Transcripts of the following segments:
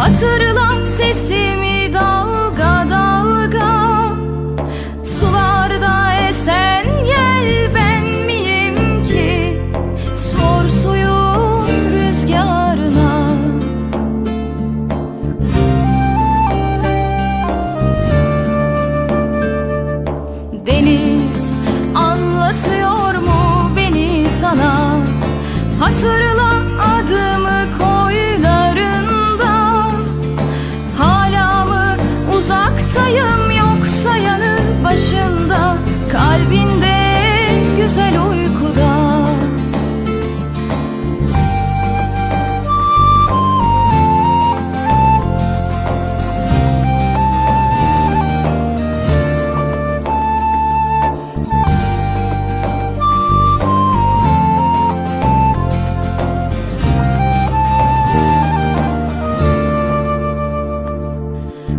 Hatırla sesimi dalga dalga. Sularda esen yel ben miyim ki? Sor suyun rüzgarına. Deniz anlatıyor mu beni sana? Hatırla güzel uykuda.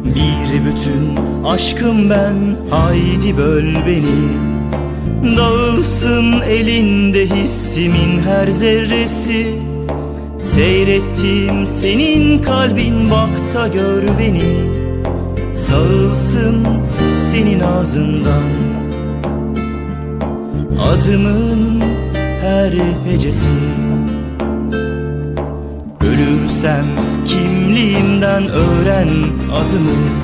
Bir bütün aşkım ben haydi böl beni Dağılsın elinde hissimin her zerresi. Seyrettim senin kalbin bak gör beni. Sağılsın senin ağzından. Adımın her hecesi. Ölürsem kimliğimden öğren adımı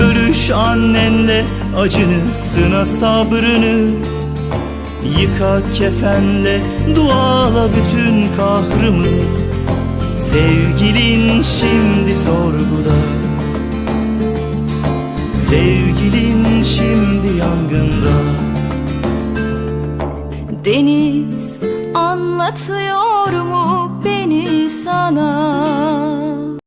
Bölüş annenle acını Sına sabrını. Yıka kefenle Duala bütün kahrımı. Sevgilin şimdi sorguda. Sevgilin şimdi yangında. Deniz anlatıyor mu beni sana?